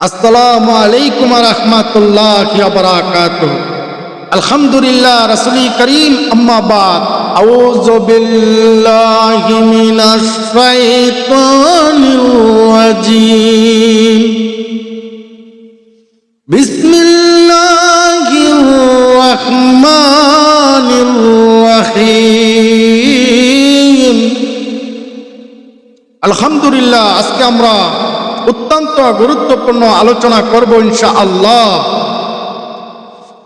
আসসালামু আলাইকুম রহমতুল্লাহ বারাকাত আলহামদুলিল্লাহ রসুলি করিম আম্মাবাদ আউযু বিল্লাহি মিনাশ শাইতানির রাজিম বিসমিল্লাহির রহমানির রহিম আলহামদুলিল্লাহ আজকে আমরা অত্যন্ত গুরুত্বপূর্ণ আলোচনা করব ইনশা আল্লাহ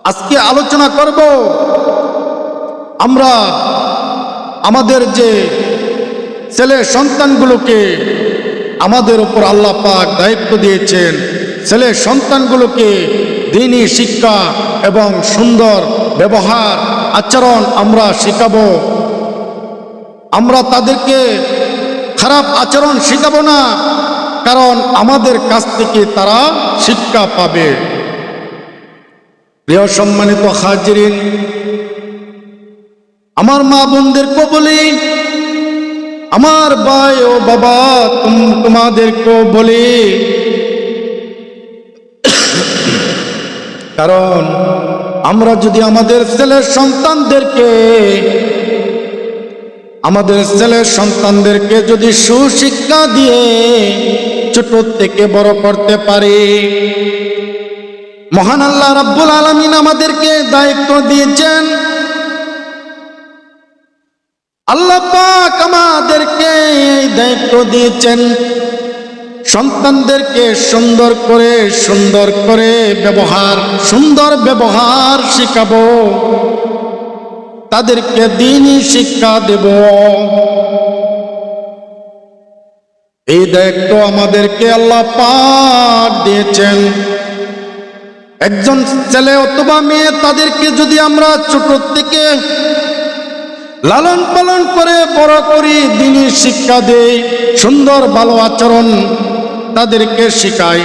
আজকে আলোচনা করব আমরা আমাদের যে ছেলে সন্তানগুলোকে আমাদের উপর আল্লাহ পাক দায়িত্ব দিয়েছেন, ছেলে সন্তানগুলোকে দিনই শিক্ষা এবং সুন্দর ব্যবহার আচরণ আমরা শেখাবো। আমরা তাদেরকে খারাপ আচরণ শেখাবো না কারণ আমাদের কাছ থেকে তারা শিক্ষা পাবে। প্রিয় সম্মানিত হাজিরিন, আমার মা বোনদেরকে বলি আমার ভাই ও বাবা তুম- তোমাদেরকেও বলি। কারণ আমরা যদি আমাদের ছেলের সন্তানদেরকে, আমাদের ছেলের সন্তানদেরকে যদি সুশিক্ষা দিয়ে ছোট থেকে বড় করতে পারে। মহান আল্লাহ রাব্বুল আলমিন আমাদেরকে দায়িত্ব দিয়েছেন। আল্লাহ পাক আমাদেরকে এই দায়িত্ব দিয়েছেন। সন্তানদেরকে সুন্দর করে সুন্দর করে ব্যবহার, সুন্দর ব্যবহার শিখাবো। তাদেরকে দিনই শিক্ষা দেব। এই দায়িত্ব আমাদেরকে আল্লাহ পাক দিয়েছেন। একজন ছেলে অথবা মেয়ে তাদেরকে যদি আমরা ছোট থেকে লালন পালন করে বড় করি দিনই শিক্ষা দেই, সুন্দর ভালো আচরণ তাদেরকে শিখাই,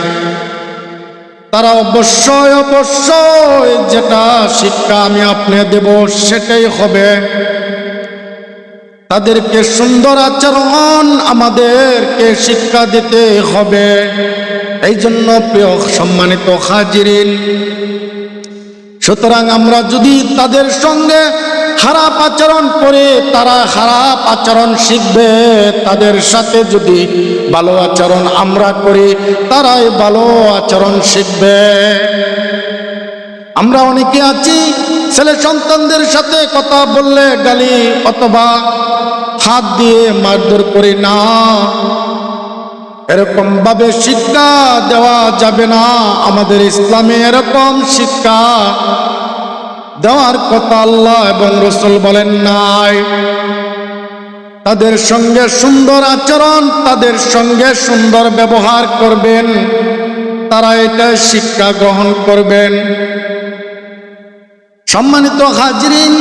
তারা অবশ্যই অবশ্যই যেটা শিক্ষা আমি আপনি দেব সেটাই হবে। তাদেরকে সুন্দর আচরণ আমাদেরকে শিক্ষা দিতে হবে। এই জন্য প্রিয় সম্মানিত হাজিরিন, সুতরাং আমরা যদি তাদের সঙ্গে খারাপ আচরণ করে, তারা খারাপ আচরণ শিখবে, তাদের সাথে যদি ভালো আচরণ আমরা করি, তারাই ভালো আচরণ শিখবে। আমরা অনেকে আছি, ছেলে সন্তানদের সাথে কথা বললে গালি অথবা হাত দিয়ে মারধর করি না। এরকম ভাবে শিক্ষা দেওয়া যাবে না। আমাদের ইসলামে এরকম শিক্ষা দেওয়ার কথা আল্লাহ এবং রসুল বলেন নাই। তাদের সঙ্গে সুন্দর আচরণ, তাদের সঙ্গে সুন্দর ব্যবহার করবেন। তারা এটা শিক্ষা গ্রহণ করবেন। সম্মানিত হাজরিন,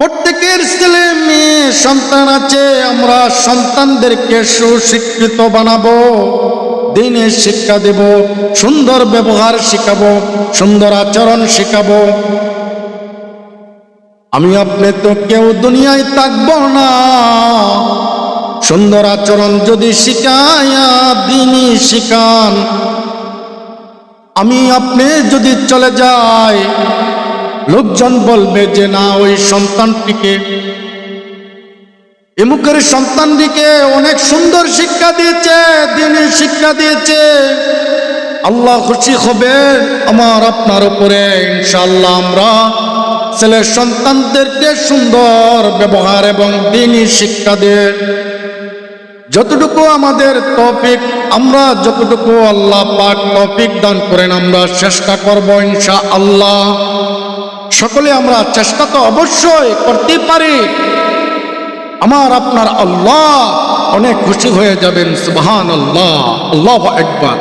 প্রত্যেকের ছেলে মেয়ে, সন্তান আছে, আমরা সন্তানদেরকে সুশিক্ষিত বানাবো দিনের শিক্ষা দেব, সুন্দর ব্যবহার শিখাবো, সুন্দর আচরণ শিখাবো। আমি আপনি তো কেউ দুনিয়ায় থাকব না। সুন্দর আচরণ যদি শিখায়া দিনই শিখান আমি আপনি যদি চলে যাই, লোকজন বলবে যে না, ওই সন্তানটিকে। এমুকের সন্তানটিকে অনেক সুন্দর শিক্ষা দিয়েছে, দিনের শিক্ষা দিয়েছে। আল্লাহ খুশি হবে আমার আপনার উপরে ইনশাল্লাহ আমরা ছেলের সন্তানদেরকে সুন্দর ব্যবহার এবং দিনই শিক্ষা দিয়ে যতটুকু আমাদের টপিক আমরা যতটুকু আল্লাহ পাক টপিক দান করেন, আমরা চেষ্টা করব ইনশা আল্লাহ সকলে আমরা চেষ্টা তো অবশ্যই করতে পারি। আমার আপনার আল্লাহ অনেক খুশি হয়ে যাবেন সুবহান আল্লাহ আল্লাহ একবার